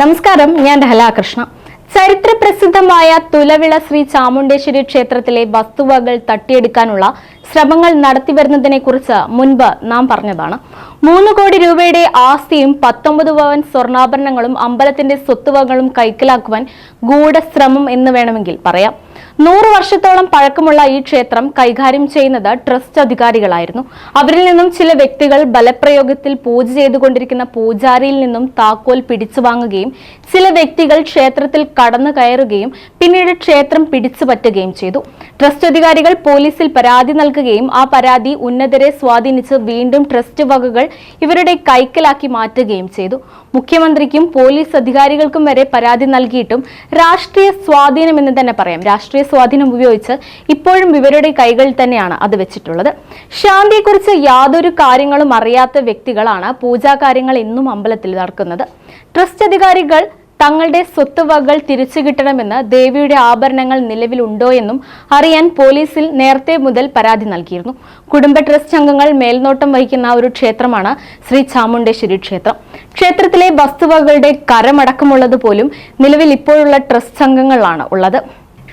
നമസ്കാരം ഞാൻ രഹലാകൃഷ്ണ ചരിത്ര പ്രസിദ്ധമായ തുലവിള ശ്രീ ചാമുണ്ടേശ്വരി ക്ഷേത്രത്തിലെ വസ്തുവകൾ തട്ടിയെടുക്കാനുള്ള ശ്രമങ്ങൾ നടത്തിവരുന്നതിനെ കുറിച്ച് മുൻപ് നാം പറഞ്ഞതാണ്. മൂന്ന് കോടി രൂപയുടെ ആസ്തിയും പത്തൊമ്പത് പവൻ സ്വർണാഭരണങ്ങളും അമ്പലത്തിന്റെ സ്വത്തുവകളും കൈക്കലാക്കുവാൻ ഗൂഢശ്രമം എന്ന് വേണമെങ്കിൽ പറയാം. നൂറ് വർഷത്തോളം പഴക്കമുള്ള ഈ ക്ഷേത്രം കൈകാര്യം ചെയ്യുന്നത് ട്രസ്റ്റ് അധികാരികളായിരുന്നു. അവരിൽ നിന്നും ചില വ്യക്തികൾ ബലപ്രയോഗത്തിൽ പൂജ ചെയ്തുകൊണ്ടിരിക്കുന്ന പൂജാരിയിൽ നിന്നും താക്കോൽ പിടിച്ചു വാങ്ങുകയും ചില വ്യക്തികൾ ക്ഷേത്രത്തിൽ കടന്നു കയറുകയും പിന്നീട് ക്ഷേത്രം പിടിച്ചു പറ്റുകയും ചെയ്തു. ട്രസ്റ്റ് അധികാരികൾ പോലീസിൽ പരാതി നൽകുകയും ആ പരാതി ഉന്നതരെ സ്വാധീനിച്ച് വീണ്ടും ട്രസ്റ്റ് വകകൾ ഇവരുടെ കൈക്കലാക്കി മാറ്റുകയും ചെയ്തു. മുഖ്യമന്ത്രിക്കും പോലീസ് അധികാരികൾക്കും വരെ പരാതി നൽകിയിട്ടും രാഷ്ട്രീയ സ്വാധീനം എന്ന് തന്നെ പറയാം. രാഷ്ട്രീയ സ്വാധീനം ഉപയോഗിച്ച് ഇപ്പോഴും ഇവരുടെ കൈകളിൽ തന്നെയാണ് അത് വെച്ചിട്ടുള്ളത്. ശാന്തിയെക്കുറിച്ച് യാതൊരു കാര്യങ്ങളും അറിയാത്ത വ്യക്തികളാണ് പൂജാകാര്യങ്ങൾ ഇന്നും അമ്പലത്തിൽ നടക്കുന്നത്. ട്രസ്റ്റ് അധികാരികൾ തങ്ങളുടെ സ്വത്തുവകൾ തിരിച്ചു കിട്ടണമെന്ന് ദേവിയുടെ ആഭരണങ്ങൾ നിലവിലുണ്ടോ എന്നും അറിയാൻ പോലീസിൽ നേരത്തെ മുതൽ പരാതി നൽകിയിരുന്നു. കുടുംബ ട്രസ്റ്റ് അംഗങ്ങൾ മേൽനോട്ടം വഹിക്കുന്ന ഒരു ക്ഷേത്രമാണ് ശ്രീ ചാമുണ്ടേശ്വരി ക്ഷേത്രം. ക്ഷേത്രത്തിലെ വസ്തുവകകളുടെ കരമടക്കമുള്ളത് പോലും നിലവിൽ ഇപ്പോഴുള്ള ട്രസ്റ്റ് അംഗങ്ങളാണ് ഉള്ളത്.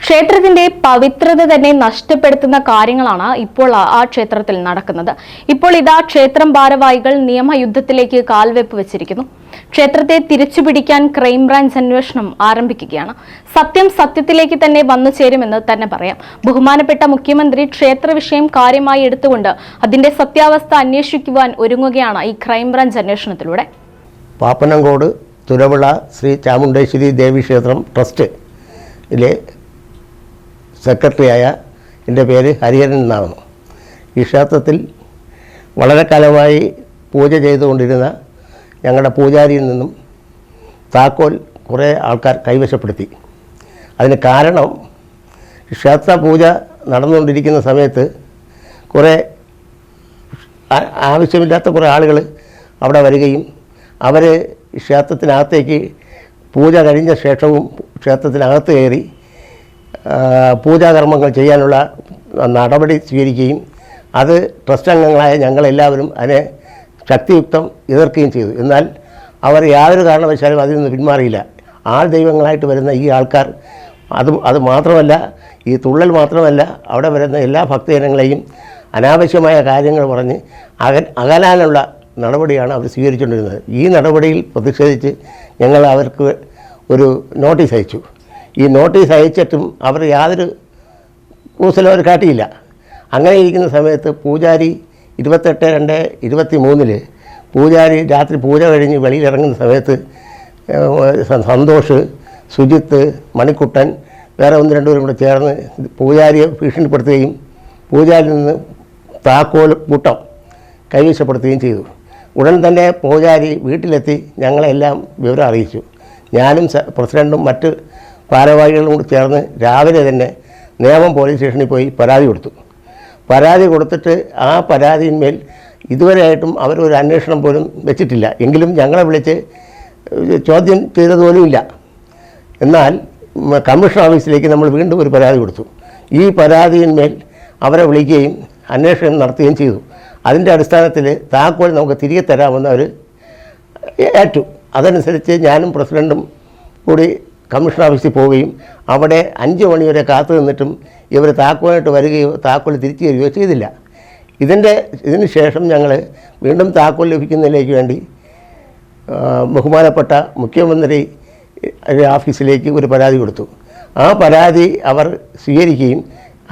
ക്ഷേത്രത്തിന്റെ പവിത്രത തന്നെ നഷ്ടപ്പെടുത്തുന്ന കാര്യങ്ങളാണ് ഇപ്പോൾ ആ ക്ഷേത്രത്തിൽ നടക്കുന്നത്. ഇപ്പോൾ ഇതാ ക്ഷേത്രം ഭാരവാഹികൾ നിയമയുദ്ധത്തിലേക്ക് കാൽവെപ്പ് വെച്ചിരിക്കുന്നു. ക്ഷേത്രത്തെ തിരിച്ചുപിടിക്കാൻ ക്രൈംബ്രാഞ്ച് അന്വേഷണം ആരംഭിക്കുകയാണ്. സത്യം സത്യത്തിലേക്ക് തന്നെ വന്നു ചേരുമെന്ന് തന്നെ പറയാം. ബഹുമാനപ്പെട്ട മുഖ്യമന്ത്രി ക്ഷേത്ര വിഷയം കാര്യമായി എടുത്തുകൊണ്ട് അതിന്റെ സത്യാവസ്ഥ അന്വേഷിക്കുവാൻ ഒരുങ്ങുകയാണ് ഈ ക്രൈംബ്രാഞ്ച് അന്വേഷണത്തിലൂടെ. പാപ്പനങ്കോട് തുരവിള ശ്രീ ചാമുണ്ടേശ്വരി ദേവി ക്ഷേത്രം ട്രസ്റ്റ് ട്രസ്റ്റിലെ സെക്രട്ടറിയായ എന്റെ പേര് ഹരിഹരൻ എന്നാണ്. ഈ ക്ഷേത്രത്തിൽ വളരെ കാലമായി പൂജ ചെയ്തുകൊണ്ടിരുന്ന ഞങ്ങളുടെ പൂജാരിയിൽ നിന്നും താക്കോൽ കുറേ ആൾക്കാർ കൈവശപ്പെടുത്തി. അതിന് കാരണം ക്ഷേത്ര പൂജ നടന്നുകൊണ്ടിരിക്കുന്ന സമയത്ത് കുറേ ആവശ്യമില്ലാത്ത കുറേ ആളുകൾ അവിടെ വരികയും അവർ ക്ഷേത്രത്തിനകത്തേക്ക് പൂജ കഴിഞ്ഞ ശേഷവും ക്ഷേത്രത്തിനകത്ത് കയറി പൂജാകർമ്മങ്ങൾ ചെയ്യാനുള്ള നടപടി സ്വീകരിക്കുകയും അത് ട്രസ്റ്റ് അംഗങ്ങളായ ഞങ്ങളെല്ലാവരും അതിനെ ശക്തിയുക്തം എതിർക്കുകയും ചെയ്തു. എന്നാൽ അവർ യാതൊരു കാരണവശാലും അതിൽ നിന്ന് പിന്മാറിയില്ല. ആൾ ദൈവങ്ങളായിട്ട് വരുന്ന ഈ ആൾക്കാർ അത് അത് മാത്രമല്ല ഈ തുള്ളൽ മാത്രമല്ല അവിടെ വരുന്ന എല്ലാ ഭക്തജനങ്ങളെയും അനാവശ്യമായ കാര്യങ്ങൾ പറഞ്ഞ് അക അകലാനുള്ള നടപടിയാണ് അവർ സ്വീകരിച്ചുകൊണ്ടിരുന്നത്. ഈ നടപടിയിൽ പ്രതിഷേധിച്ച് ഞങ്ങൾ അവർക്ക് ഒരു നോട്ടീസ് അയച്ചു. ഈ നോട്ടീസ് അയച്ചിട്ടും അവർ യാതൊരു കൂസലും അവർ കാട്ടിയില്ല. അങ്ങനെ ഇരിക്കുന്ന സമയത്ത് പൂജാരി ഇരുപത്തെട്ട് രണ്ട് ഇരുപത്തി മൂന്നിൽ പൂജാരി രാത്രി പൂജ കഴിഞ്ഞ് വെളിയിലിറങ്ങുന്ന സമയത്ത് സന്തോഷ് സുജിത്ത് മണിക്കുട്ടൻ വേറെ ഒന്ന് രണ്ടുപേരും കൂടെ ചേർന്ന് പൂജാരിയെ ഭീഷണിപ്പെടുത്തുകയും പൂജാരിയിൽ നിന്ന് താക്കോൽ കൂട്ടം കൈവശപ്പെടുത്തുകയും ചെയ്തു. ഉടൻ തന്നെ പൂജാരി വീട്ടിലെത്തി ഞങ്ങളെല്ലാം വിവരം അറിയിച്ചു. ഞാനും പ്രസിഡന്റും മറ്റ് ഭാരവാഹികളും കൂടി ചേർന്ന് രാവിലെ തന്നെ നേമം പോലീസ് സ്റ്റേഷനിൽ പോയി പരാതി കൊടുത്തു. പരാതി കൊടുത്തിട്ട് ആ പരാതിയിന്മേൽ ഇതുവരെയായിട്ടും അവരൊരു അന്വേഷണം പോലും വെച്ചിട്ടില്ല. എങ്കിലും ഞങ്ങളെ വിളിച്ച് ചോദ്യം ചെയ്തതുപോലുമില്ല എന്നാൽ കമ്മീഷൻ ഓഫീസിലേക്ക് നമ്മൾ വീണ്ടും ഒരു പരാതി കൊടുത്തു. ഈ പരാതിയിന്മേൽ അവരെ വിളിക്കുകയും അന്വേഷണം നടത്തുകയും ചെയ്തു. അതിന്റെ അടിസ്ഥാനത്തിൽ താക്കോൽ നമുക്ക് തിരികെ തരാമെന്ന് അവർ ഏറ്റു. അതനുസരിച്ച് ഞാനും പ്രസിഡന്റും കൂടി കമ്മീഷൻ ഓഫീസിൽ പോവുകയും അവിടെ അഞ്ച് മണി വരെ കാത്തു നിന്നിട്ടും ഇവർ താക്കോലായിട്ട് വരികയോ താക്കോൽ തിരിച്ചു തരികയോ ചെയ്തില്ല. ഇതിന്റെ ഇതിന് ശേഷം ഞങ്ങൾ വീണ്ടും താക്കോൽ ലഭിക്കുന്നതിലേക്ക് വേണ്ടി ബഹുമാനപ്പെട്ട മുഖ്യമന്ത്രി ഓഫീസിലേക്ക് ഒരു പരാതി കൊടുത്തു. ആ പരാതി അവർ സ്വീകരിക്കുകയും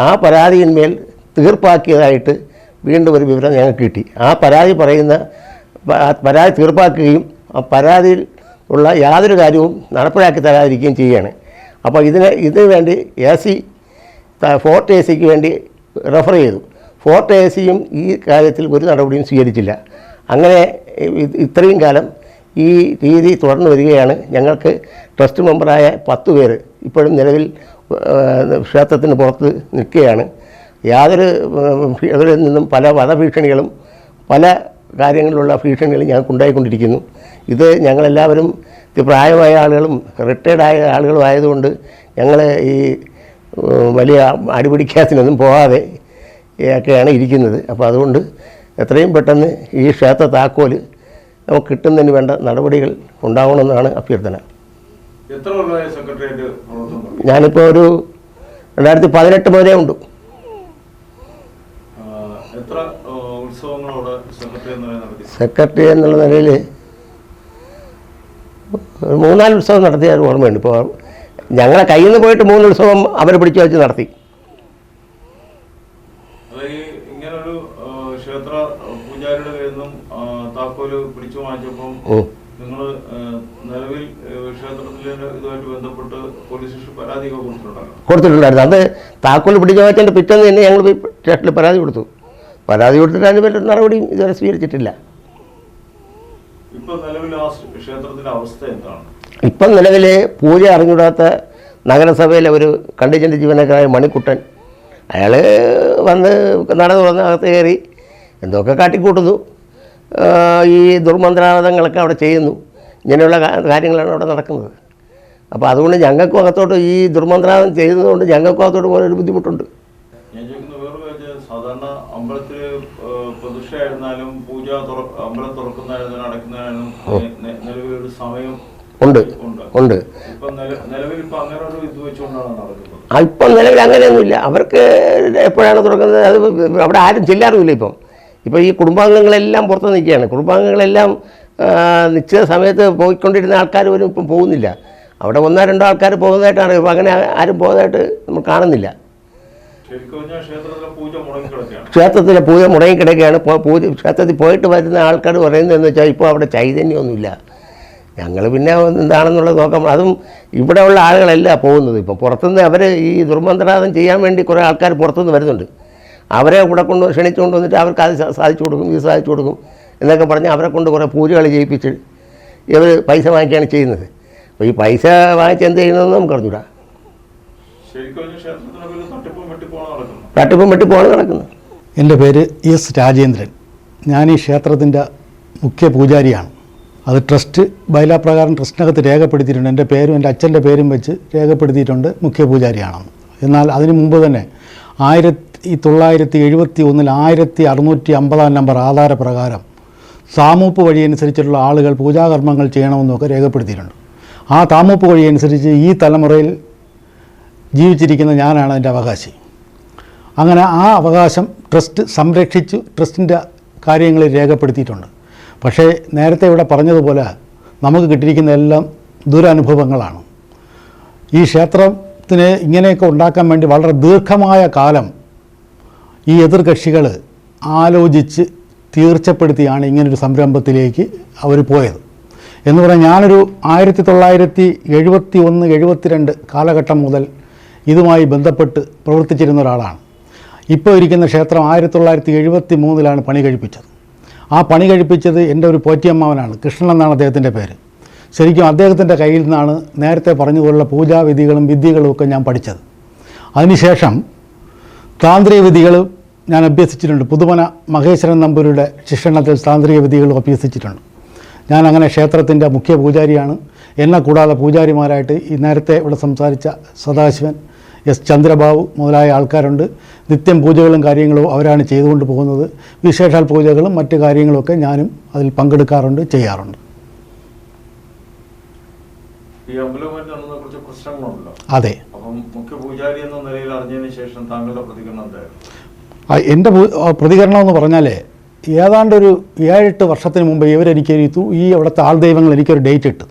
ആ പരാതിയിന്മേൽ തീർപ്പാക്കിയതായിട്ട് വീണ്ടും ഒരു വിവരം ഞങ്ങൾക്ക് കിട്ടി. ആ പരാതി പറയുന്ന പരാതി തീർപ്പാക്കുകയും ആ പരാതിയിൽ ഉള്ള യാതൊരു കാര്യവും നടപ്പിലാക്കി തരാതിരിക്കുകയും ചെയ്യുകയാണ് അപ്പോൾ ഇതിന് ഇതിനു വേണ്ടി എ സി ഫോർട്ട് എ സിക്ക് വേണ്ടി റെഫർ ചെയ്തു ഫോർട്ട് എ സിയും ഈ കാര്യത്തിൽ ഒരു നടപടിയും സ്വീകരിച്ചില്ല അങ്ങനെ ഇത്രയും കാലം ഈ രീതി തുടർന്നു വരികയാണ് ഞങ്ങൾക്ക് ട്രസ്റ്റ് മെമ്പറായ പത്ത് പേര് ഇപ്പോഴും നിലവിൽ ക്ഷേത്രത്തിന് പുറത്ത് നിൽക്കുകയാണ് യാതൊരു ഇവരിൽ നിന്നും പല വധഭീഷണികളും പല കാര്യങ്ങളിലുള്ള ഭീഷണികൾ ഞങ്ങൾക്ക് ഉണ്ടായിക്കൊണ്ടിരിക്കുന്നു. ഇത് ഞങ്ങളെല്ലാവരും പ്രായമായ ആളുകളും റിട്ടയർഡായ ആളുകളും ആയതുകൊണ്ട് ഞങ്ങൾ ഈ വലിയ അടിപിടിക്കാത്തിനൊന്നും പോകാതെ ഒക്കെയാണ് ഇരിക്കുന്നത്. അപ്പോൾ അതുകൊണ്ട് എത്രയും പെട്ടെന്ന് ഈ ക്ഷേത്ര താക്കോൽ നമുക്ക് കിട്ടുന്നതിന് വേണ്ട നടപടികൾ ഉണ്ടാവണമെന്നാണ് അഭ്യർത്ഥന. ഞാനിപ്പോൾ ഒരു രണ്ടായിരത്തി പതിനെട്ട് മുതലേ ഉണ്ട് ആ, എത്ര ആ, ഉത്സവങ്ങളോട് സെക്രട്ടറി എന്നുള്ള നിലയിൽ മൂന്നാൽ ഉത്സവം നടത്തിയ ഒരു ഓർമ്മയുണ്ട്. ഇപ്പോൾ ഞങ്ങളെ കയ്യിൽ നിന്ന് പോയിട്ട് മൂന്ന് ഉത്സവം അവർ പിടിച്ചു വെച്ച് നടത്തി. ഇങ്ങനൊരു ക്ഷേത്ര പൂജാരിയുടെ കയ്യിൽ നിന്നും താക്കോൽ പിടിച്ചു വാങ്ങിച്ചപ്പം നിങ്ങൾ നിലവിൽ ഏ, ക്ഷേത്രത്തിലെ ഇതുമായിട്ട് ബന്ധപ്പെട്ട് പോലീസ് സ്റ്റേഷൻ പരാതിയൊക്കെ കൊടുത്തിട്ടുണ്ടല്ലോ കൊടുത്തിട്ടുണ്ടായിരുന്നു. അത് താക്കോൽ പിടിച്ചു വെച്ചതിന്റെ പിറ്റേന്ന് തന്നെ ഞങ്ങൾ സ്റ്റേഷനിൽ പരാതി കൊടുത്തു. പരാതി കൊടുത്തിട്ട് അതിന് പറ്റുന്ന നടപടിയും ഇതുവരെ സ്വീകരിച്ചിട്ടില്ല. ഇപ്പൊ നിലവിൽ നിലവിൽ പൂജ അറിഞ്ഞൂടാത്ത നഗരസഭയിലെ ഒരു കണ്ടിജന്റ് ജീവനക്കാരായ മണിക്കുട്ടൻ അയാൾ വന്ന് നട തുറന്ന് അകത്ത് കയറി എന്തൊക്കെ കാട്ടിക്കൂട്ടുന്നു. ഈ ദുർമന്ത്രാവതങ്ങളൊക്കെ അവിടെ ചെയ്യുന്നു. ഇങ്ങനെയുള്ള കാര്യങ്ങളാണ് അവിടെ നടക്കുന്നത്. അപ്പോൾ അതുകൊണ്ട് ഞങ്ങൾക്കും അകത്തോട്ട് ഈ ദുർമന്ത്രാവതം ചെയ്യുന്നതുകൊണ്ട് ഞങ്ങൾക്കും അകത്തോട്ട് പോലെ ഒരു ബുദ്ധിമുട്ടുണ്ട്. അമ്പലം തുറക്കുന്നതിനും അടയ്ക്കുന്നതായാലും നെ- നിലവിൽ ഒരു സമയം ഉണ്ട്. ഉണ്ട്. ഇപ്പൊ നിലവിൽ അങ്ങനെയൊന്നുമില്ല. അവർക്ക് എപ്പോഴാണ് തുറക്കുന്നത്? അത് അവിടെ ആരും ചെല്ലാറുമില്ല ഇപ്പം. ഇപ്പോൾ ഈ കുടുംബാംഗങ്ങളെല്ലാം പുറത്ത് നിൽക്കുകയാണ്. കുടുംബാംഗങ്ങളെല്ലാം നിശ്ചിത സമയത്ത് പോയിക്കൊണ്ടിരുന്ന ആൾക്കാർ പോലും ഇപ്പം പോകുന്നില്ല. അവിടെ ഒന്നോ രണ്ടോ ആൾക്കാർ പോകുന്നതായിട്ടാണ്. ഇപ്പം അങ്ങനെ ആരും പോകുന്നതായിട്ട് നമ്മൾ കാണുന്നില്ല. ക്ഷേത്രത്തിലെ പൂജ മുടങ്ങിക്കിടക്കുകയാണ്. പൂജ ക്ഷേത്രത്തിൽ പോയിട്ട് വരുന്ന ആൾക്കാർ പറയുന്നതെന്ന് വെച്ചാൽ ഇപ്പോൾ അവിടെ ചൈതന്യമൊന്നുമില്ല. ഞങ്ങൾ പിന്നെ എന്താണെന്നുള്ളത് നോക്കാം. അതും ഇവിടെയുള്ള ആളുകളല്ല പോകുന്നത് ഇപ്പം. പുറത്തുനിന്ന് അവർ ഈ ദുർമന്ത്രാദം ചെയ്യാൻ വേണ്ടി കുറേ ആൾക്കാർ പുറത്തുനിന്ന് വരുന്നുണ്ട്. അവരെ കൂടെ കൊണ്ട് ക്ഷണിച്ചുകൊണ്ട് വന്നിട്ട് അവർക്ക് അത് സാധിച്ചു കൊടുക്കും ഇത് സാധിച്ചു കൊടുക്കും എന്നൊക്കെ പറഞ്ഞ് അവരെ കൊണ്ട് കുറേ പൂജകൾ ചെയ്യിപ്പിച്ച് ഇവർ പൈസ വാങ്ങിക്കുകയാണ് ചെയ്യുന്നത്. അപ്പോൾ ഈ പൈസ വാങ്ങിച്ച് എന്ത് ചെയ്യുന്നതെന്ന് നമുക്ക് അറിഞ്ഞൂടാ ശരിക്കും പറഞ്ഞാൽ ക്ഷേത്രത്തിനെ പേര് തട്ടിപ്പും വെട്ടിപ്പുമാണ് നടക്കുന്നത്. എന്റെ പേര് എസ് രാജേന്ദ്രൻ. ഞാൻ ഈ ക്ഷേത്രത്തിന്റെ മുഖ്യ പൂജാരിയാണ്. അത് ട്രസ്റ്റ് ബൈലാ പ്രകാരം ട്രസ്റ്റിനകത്ത് രേഖപ്പെടുത്തിയിട്ടുണ്ട്. എന്റെ പേരും എന്റെ അച്ഛന്റെ പേരും വെച്ച് രേഖപ്പെടുത്തിയിട്ടുണ്ട് മുഖ്യ പൂജാരിയാണെന്ന്. എന്നാൽ അതിനു മുമ്പ് തന്നെ ആയിരത്തി തൊള്ളായിരത്തി എഴുപത്തി ഒന്നിൽ ആയിരത്തി അറുന്നൂറ്റി അമ്പതാം നമ്പർ ആധാരപ്രകാരം സാമൂപ്പ് വഴി അനുസരിച്ചുള്ള ആളുകൾ പൂജാകർമ്മങ്ങൾ ചെയ്യണമെന്നൊക്കെ രേഖപ്പെടുത്തിയിട്ടുണ്ട്. ആ താമൂപ്പ് വഴിയനുസരിച്ച് ഈ തലമുറയിൽ ജീവിച്ചിരിക്കുന്ന ഞാനാണ് അതിന്റെ അവകാശി. അങ്ങനെ ആ അവകാശം ട്രസ്റ്റ് സംരക്ഷിച്ചു ട്രസ്റ്റിന്റെ കാര്യങ്ങളിൽ രേഖപ്പെടുത്തിയിട്ടുണ്ട്. പക്ഷേ നേരത്തെ ഇവിടെ പറഞ്ഞതുപോലെ നമുക്ക് കിട്ടിയിരിക്കുന്ന എല്ലാം ദുരനുഭവങ്ങളാണ്. ഈ ക്ഷേത്രത്തിന് ഇങ്ങനെയൊക്കെ ഉണ്ടാക്കാൻ വേണ്ടി വളരെ ദീർഘമായ കാലം ഈ എതിർകക്ഷികൾ ആലോചിച്ച് തീർച്ചപ്പെടുത്തിയാണ് ഇങ്ങനൊരു സംരംഭത്തിലേക്ക് അവർ പോയത്. എന്ന് പറഞ്ഞാൽ ഞാനൊരു ആയിരത്തി തൊള്ളായിരത്തി എഴുപത്തി ഒന്ന് എഴുപത്തിരണ്ട് കാലഘട്ടം മുതൽ ഇതുമായി ബന്ധപ്പെട്ട് പ്രവർത്തിച്ചിരുന്ന ഒരാളാണ്. ഇപ്പോൾ ഇരിക്കുന്ന ക്ഷേത്രം ആയിരത്തി തൊള്ളായിരത്തി എഴുപത്തി മൂന്നിലാണ് പണി കഴിപ്പിച്ചത്. ആ പണി കഴിപ്പിച്ചത് എന്റെ ഒരു പോറ്റിയമ്മാവനാണ് കൃഷ്ണൻ എന്നാണ് അദ്ദേഹത്തിന്റെ പേര്. ശരിക്കും അദ്ദേഹത്തിന്റെ കയ്യിൽ നിന്നാണ് നേരത്തെ പറഞ്ഞതുപോലുള്ള പൂജാവിധികളും വിദ്യകളും ഒക്കെ ഞാൻ പഠിച്ചത്. അതിനുശേഷം താന്ത്രിക വിധികൾ ഞാൻ അഭ്യസിച്ചിട്ടുണ്ട്. പുതുമന മഹേശ്വരൻ നമ്പൂരിയുടെ ശിക്ഷണത്തിൽ താന്ത്രിക വിധികളും അഭ്യസിച്ചിട്ടുണ്ട്. ഞാൻ അങ്ങനെ ക്ഷേത്രത്തിന്റെ മുഖ്യ പൂജാരിയാണ്. എന്നെ കൂടാതെ പൂജാരിമാരായിട്ട് ഈ നേരത്തെ ഇവിടെ സംസാരിച്ച സദാശിവൻ എസ് ചന്ദ്രബാബു മുതലായ ആൾക്കാരുണ്ട്. നിത്യം പൂജകളും കാര്യങ്ങളും അവരാണ് ചെയ്തുകൊണ്ട് പോകുന്നത്. വിശേഷാൽ പൂജകളും മറ്റു കാര്യങ്ങളൊക്കെ ഞാനും അതിൽ പങ്കെടുക്കാറുണ്ട് ചെയ്യാറുണ്ട്. അതെ. എന്റെ പ്രതികരണം എന്ന് പറഞ്ഞാൽ ഏതാണ്ട് ഒരു ഏഴെട്ട് വർഷത്തിന് മുമ്പ് ഇവരെനിക്ക് ഈ അവിടുത്തെ ഈ അവിടുത്തെ ആൾദൈവങ്ങൾ എനിക്കൊരു ഡേറ്റ് ഇട്ടു.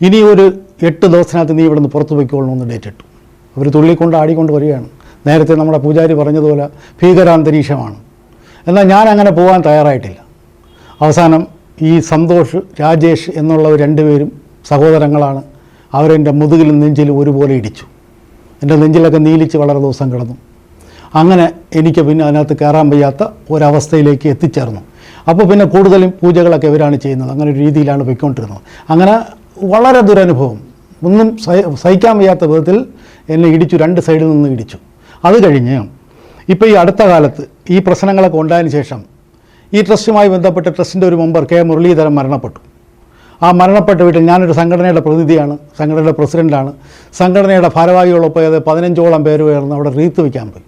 ഇനി ഒരു എട്ട് ദിവസത്തിനകത്ത് നീ ഇവിടുന്ന് പുറത്തു പോയിക്കോളണമെന്ന് ഡേറ്റ് ഇട്ടു. അവർ തുള്ളിക്കൊണ്ട് ആടിക്കൊണ്ട് വരികയാണ്. നേരത്തെ നമ്മുടെ പൂജാരി പറഞ്ഞതുപോലെ ഭീകരാന്തരീക്ഷമാണ്. എന്നാൽ ഞാൻ അങ്ങനെ പോകാൻ തയ്യാറായിട്ടില്ല. അവസാനം ഈ സന്തോഷ് രാജേഷ് എന്നുള്ളവർ രണ്ടുപേരും സഹോദരങ്ങളാണ് അവരെന്റെ മുതുകിലും നെഞ്ചിലും ഒരുപോലെ ഇടിച്ചു. എന്റെ നെഞ്ചിലൊക്കെ നീലിച്ച് വളരെ ദിവസം കിടന്നു. അങ്ങനെ എനിക്ക് പിന്നെ അതിനകത്ത് കയറാൻ വയ്യാത്ത ഒരവസ്ഥയിലേക്ക് എത്തിച്ചേർന്നു. അപ്പോൾ പിന്നെ കൂടുതലും പൂജകളൊക്കെ ഇവരാണ് ചെയ്യുന്നത്. അങ്ങനെ ഒരു രീതിയിലാണ് പോയിക്കൊണ്ടിരുന്നത്. അങ്ങനെ വളരെ ദുരനുഭവം. ഒന്നും സഹിക്കാൻ വയ്യാത്ത വിധത്തിൽ എന്നെ ഇടിച്ചു രണ്ട് സൈഡിൽ നിന്ന് ഇടിച്ചു. അത് കഴിഞ്ഞ് ഇപ്പോൾ ഈ അടുത്ത കാലത്ത് ഈ പ്രശ്നങ്ങളൊക്കെ ഉണ്ടായതിന് ശേഷം ഈ ട്രസ്റ്റുമായി ബന്ധപ്പെട്ട ട്രസ്റ്റിന്റെ ഒരു മെമ്പർ കെ മുരളീധരൻ മരണപ്പെട്ടു. ആ മരണപ്പെട്ട വീട്ടിൽ ഞാനൊരു സംഘടനയുടെ പ്രതിനിധിയാണ് സംഘടനയുടെ പ്രസിഡന്റാണ് സംഘടനയുടെ ഭാരവാഹികളൊപ്പം ഏത് പതിനഞ്ചോളം പേര് ഉയർന്ന് അവിടെ റീത്ത് വയ്ക്കാൻ പോയി.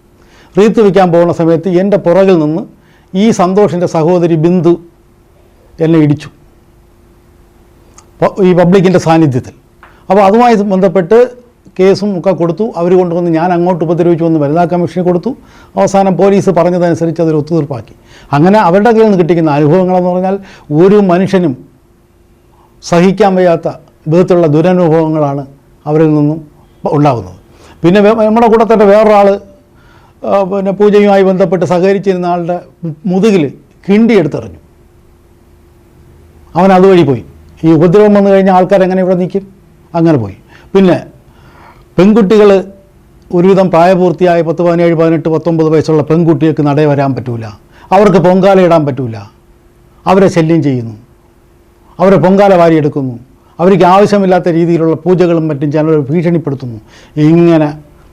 റീത്ത് വയ്ക്കാൻ പോകുന്ന സമയത്ത് എന്റെ പുറകിൽ നിന്ന് ഈ സന്തോഷിന്റെ സഹോദരി ബിന്ദു എന്നെ ഇടിച്ചു. ഈ പബ്ലിക്കിന്റെ സാന്നിധ്യത്തിൽ. അപ്പോൾ അതുമായി ബന്ധപ്പെട്ട് കേസും ഒക്കെ കൊടുത്തു. അവർ കൊണ്ടുവന്ന് ഞാൻ അങ്ങോട്ട് ഉപദ്രവിച്ചു വന്ന് വനിതാ കമ്മീഷന് കൊടുത്തു. അവസാനം പോലീസ് പറഞ്ഞതനുസരിച്ച് അതൊരു ഒത്തുതീർപ്പാക്കി. അങ്ങനെ അവരുടെ കയ്യിൽ നിന്ന് കിട്ടിക്കുന്ന അനുഭവങ്ങളെന്ന് പറഞ്ഞാൽ ഒരു മനുഷ്യനും സഹിക്കാൻ വയ്യാത്ത വിധത്തിലുള്ള ദുരനുഭവങ്ങളാണ് അവരിൽ നിന്നും ഉണ്ടാകുന്നത്. പിന്നെ നമ്മുടെ നമ്മുടെ കൂട്ടത്തിന്റെ വേറൊരാൾ പിന്നെ പൂജയുമായി ബന്ധപ്പെട്ട് സഹകരിച്ചിരുന്ന ആളുടെ മുതുകിൽ കിണ്ടി എടുത്തെറിഞ്ഞു. അവൻ അതുവഴി പോയി. ഈ ഉപദ്രവം വന്നു കഴിഞ്ഞാൽ ആൾക്കാർ എങ്ങനെ ഇവിടെ നിൽക്കും? അങ്ങനെ പോയി. പിന്നെ പെൺകുട്ടികൾ ഒരുവിധം പ്രായപൂർത്തിയായ പത്ത് പതിനേഴ് പതിനെട്ട് പത്തൊമ്പത് വയസ്സുള്ള പെൺകുട്ടികൾക്ക് നടയെ വരാൻ പറ്റൂല. അവർക്ക് പൊങ്കാല ഇടാൻ പറ്റൂല. അവരെ ശല്യം ചെയ്യുന്നു. അവരെ പൊങ്കാല വാരിയെടുക്കുന്നു അവർക്ക് ആവശ്യമില്ലാത്ത രീതിയിലുള്ള പൂജകളും മറ്റും ചിലർ ഭീഷണിപ്പെടുത്തുന്നു. ഇങ്ങനെ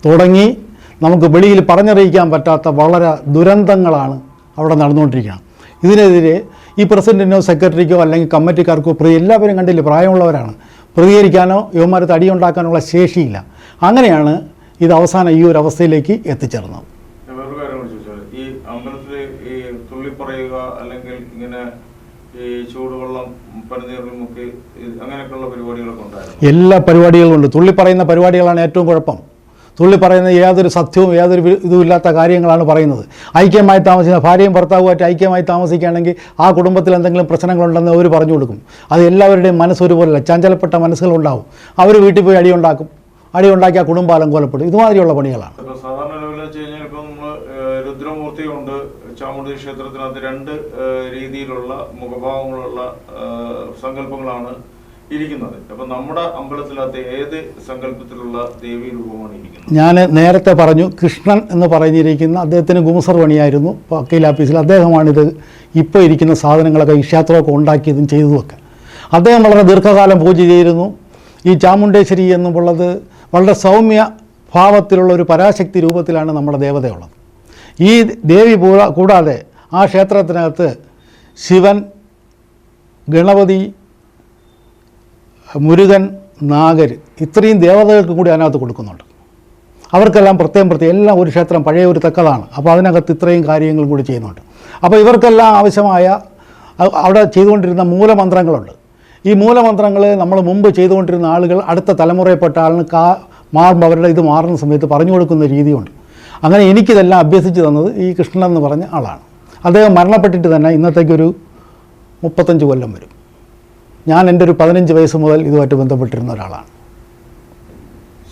തുടങ്ങി നമുക്ക് വെളിയിൽ പറഞ്ഞറിയിക്കാൻ പറ്റാത്ത വളരെ ദുരന്തങ്ങളാണ് അവിടെ നടന്നുകൊണ്ടിരിക്കുന്നത്. ഇതിനെതിരെ ഈ പ്രസിഡന്റിനോ സെക്രട്ടറിക്കോ അല്ലെങ്കിൽ കമ്മിറ്റിക്കാർക്കോ എല്ലാവരും കണ്ടില്ല പ്രായമുള്ളവരാണ്. പ്രതികരിക്കാനോ ഉണ്ടാക്കാനോ തടിയുണ്ടാക്കാനുള്ള ശേഷിയില്ല. അങ്ങനെയാണ് ഇത് അവസാനം ഈ ഒരു അവസ്ഥയിലേക്ക് എത്തിച്ചേർന്നത്. ഈ ഈ തുള്ളി പറയുക അല്ലെങ്കിൽ ഇങ്ങനെ ഈ ചൂടുവെള്ളം പനിനീറിൽ മുക്കി ഇത് അങ്ങനെയൊക്കെയുള്ള പരിപാടികളൊക്കെ ഉണ്ടായിരുന്നു? എല്ലാ പരിപാടികളും ഉണ്ട് തുള്ളി പറയുന്ന പരിപാടികളാണ് ഏറ്റവും കുഴപ്പം. തുള്ളി പറയുന്ന യാതൊരു സത്യവും യാതൊരു ഇതുമില്ലാത്ത കാര്യങ്ങളാണ് പറയുന്നത്. ഐക്യമായി താമസിക്കുന്ന ഭാര്യയും ഭർത്താവുമായിട്ട് ഐക്യമായി താമസിക്കുകയാണെങ്കിൽ ആ കുടുംബത്തിൽ എന്തെങ്കിലും പ്രശ്നങ്ങളുണ്ടെന്ന് അവർ പറഞ്ഞു കൊടുക്കും. അത് എല്ലാവരുടെയും മനസ്സ് ഒരുപോലെയല്ല ചഞ്ചലപ്പെട്ട മനസ്സുകളുണ്ടാവും. അവർ വീട്ടിൽ പോയി അടിയുണ്ടാക്കും അടിയുണ്ടാക്കി ആ കുടുംബം അലങ്കോലപ്പെടും ഇതുമാതിരിയുള്ള പണികളാണ്. ചാമുണ്ഡി ക്ഷേത്രത്തിനകത്ത് രണ്ട് രീതിയിലുള്ള മുഖഭാവങ്ങളുള്ള സങ്കല്പങ്ങളാണ് ഇരിക്കുന്നത്. അപ്പൊ നമ്മുടെ അമ്പലത്തിനകത്ത് ഏത് സങ്കല്പത്തിലുള്ള ദേവി രൂപമാണ് ഇരിക്കുന്നത്? ഞാൻ നേരത്തെ പറഞ്ഞു കൃഷ്ണൻ എന്ന് പറഞ്ഞിരിക്കുന്ന അദ്ദേഹത്തിന് ഗുമസർ പണിയായിരുന്നു വക്കീൽ ആഫീസിൽ അദ്ദേഹമാണിത് ഇപ്പോൾ ഇരിക്കുന്ന സാധനങ്ങളൊക്കെ ഈ ക്ഷേത്രമൊക്കെ ഉണ്ടാക്കിയതും ചെയ്തതുമൊക്കെ. അദ്ദേഹം വളരെ ദീർഘകാലം പൂജ ചെയ്തിരുന്നു. ഈ ചാമുണ്ടേശ്വരി എന്നുള്ളത് വളരെ സൗമ്യ ഭാവത്തിലുള്ള ഒരു പരാശക്തി രൂപത്തിലാണ് നമ്മുടെ ദേവതയുള്ളത്. ഈ ദേവി കൂടാതെ ആ ക്ഷേത്രത്തിനകത്ത് ശിവൻ ഗണപതി മുരുകൻ നാഗർ ഇത്രയും ദേവതകൾക്കും കൂടി അതിനകത്ത് കൊടുക്കുന്നുണ്ട്. അവർക്കെല്ലാം പ്രത്യേകം പ്രത്യേകം എല്ലാം ഒരു ക്ഷേത്രം പഴയ ഒരു തക്കതാണ് അപ്പോൾ അതിനകത്ത് ഇത്രയും കാര്യങ്ങളും കൂടി ചെയ്യുന്നുണ്ട്. അപ്പോൾ ഇവർക്കെല്ലാം ആവശ്യമായ അവിടെ ചെയ്തുകൊണ്ടിരുന്ന മൂലമന്ത്രങ്ങളുണ്ട്. ഈ മൂലമന്ത്രങ്ങൾ നമ്മൾ മുമ്പ് ചെയ്തുകൊണ്ടിരുന്ന ആളുകൾ അടുത്ത തലമുറയിൽപ്പെട്ട ആളിന് കാ മാറുമ്പോൾ അവരുടെ ഇത് മാറുന്ന സമയത്ത് പറഞ്ഞു കൊടുക്കുന്ന രീതിയുണ്ട്. അങ്ങനെ എനിക്കിതെല്ലാം അഭ്യസിച്ച് തന്നത് ഈ കൃഷ്ണൻ എന്ന് പറഞ്ഞ ആളാണ്. അദ്ദേഹം മരണപ്പെട്ടിട്ട് തന്നെ ഇന്നത്തേക്കൊരു മുപ്പത്തഞ്ച് കൊല്ലം വരും. ഞാൻ എന്റെ ഒരു പതിനഞ്ച് വയസ്സ് മുതൽ ഇതുമായിട്ട് ബന്ധപ്പെട്ടിരുന്ന ഒരാളാണ്.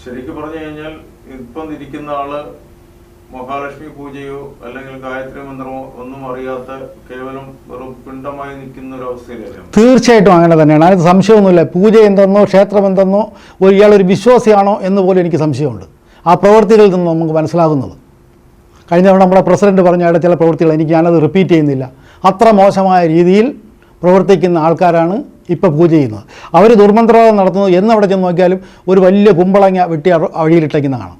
ശരിക്കും പറഞ്ഞു കഴിഞ്ഞാൽ ഇപ്പം ഇരിക്കുന്ന ആൾ മഹാലക്ഷ്മി പൂജയോ അല്ലെങ്കിൽ ഗായത്രി മന്ത്രമോ ഒന്നും അറിയാത്ത കേവലം വെറും പിണ്ടമായി നിൽക്കുന്ന ഒരു അവസ്ഥയിലല്ലേ തീർച്ചയായിട്ടും അങ്ങനെ തന്നെയാണ്. അതിന് സംശയമൊന്നുമില്ല. പൂജ എന്തെന്നോ ക്ഷേത്രം എന്തെന്നോ ഒരു ഇയാളൊരു വിശ്വാസിയാണോ എന്ന് പോലും എനിക്ക് സംശയമുണ്ട്. ആ പ്രവൃത്തികളിൽ നിന്ന് നമുക്ക് മനസ്സിലാകുന്നത്. കഴിഞ്ഞ തവണ നമ്മുടെ പ്രസിഡന്റ് പറഞ്ഞ അവിടെ ചില പ്രവൃത്തികൾ എനിക്ക് ഞാനത് റിപ്പീറ്റ് ചെയ്യുന്നില്ല. അത്ര മോശമായ രീതിയിൽ പ്രവർത്തിക്കുന്ന ആൾക്കാരാണ് ഇപ്പോൾ പൂജ ചെയ്യുന്നത്. അവർ ദുർമന്ത്രവാദം നടത്തുന്നത് എന്ന് അവിടെ ചെന്ന് നോക്കിയാലും ഒരു വലിയ കുമ്പളങ്ങ വെട്ടി വഴിയിലിട്ടേക്കുന്ന കാണാം.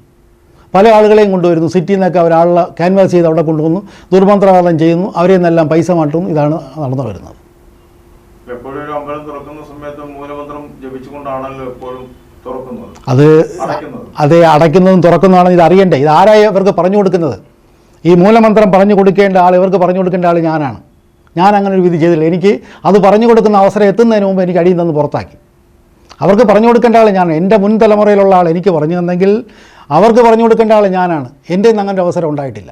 പല ആളുകളെയും കൊണ്ടുവരുന്നു. സിറ്റിയിൽ നിന്നൊക്കെ അവരാളെ ക്യാൻവാസ് ചെയ്ത് അവിടെ കൊണ്ടുവന്നു. ദുർമന്ത്രവാദം ചെയ്യുന്നു. അവരെ നിന്നെല്ലാം പൈസ മാറ്റുന്നു. ഇതാണ് നടന്നു വരുന്നത്. അതെ അത് അടയ്ക്കുന്നതും തുറക്കുന്നതാണ് ഇത് അറിയണ്ടേ. ഇത് ആരായ ഇവർക്ക് പറഞ്ഞു കൊടുക്കുന്നത്? ഈ മൂലമന്ത്രം പറഞ്ഞു കൊടുക്കേണ്ട ആൾ ഇവർക്ക് പറഞ്ഞു കൊടുക്കേണ്ട ആൾ ഞാനാണ്. ഞാൻ അങ്ങനെ ഒരു വിധി ചെയ്തില്ല. എനിക്ക് അത് പറഞ്ഞു കൊടുക്കുന്ന അവസരം എത്തുന്നതിന് മുമ്പ് എനിക്ക് അടിയിൽ നിന്ന് പുറത്താക്കി. അവർക്ക് പറഞ്ഞു കൊടുക്കേണ്ട ആൾ ഞാനാണ്. എന്റെ മുൻ തലമുറയിലുള്ള ആൾ എനിക്ക് പറഞ്ഞു തന്നെങ്കിൽ അവർക്ക് പറഞ്ഞു കൊടുക്കേണ്ട ആൾ ഞാനാണ്. എന്റെ അങ്ങനെ ഒരു അവസരം ഉണ്ടായിട്ടില്ല.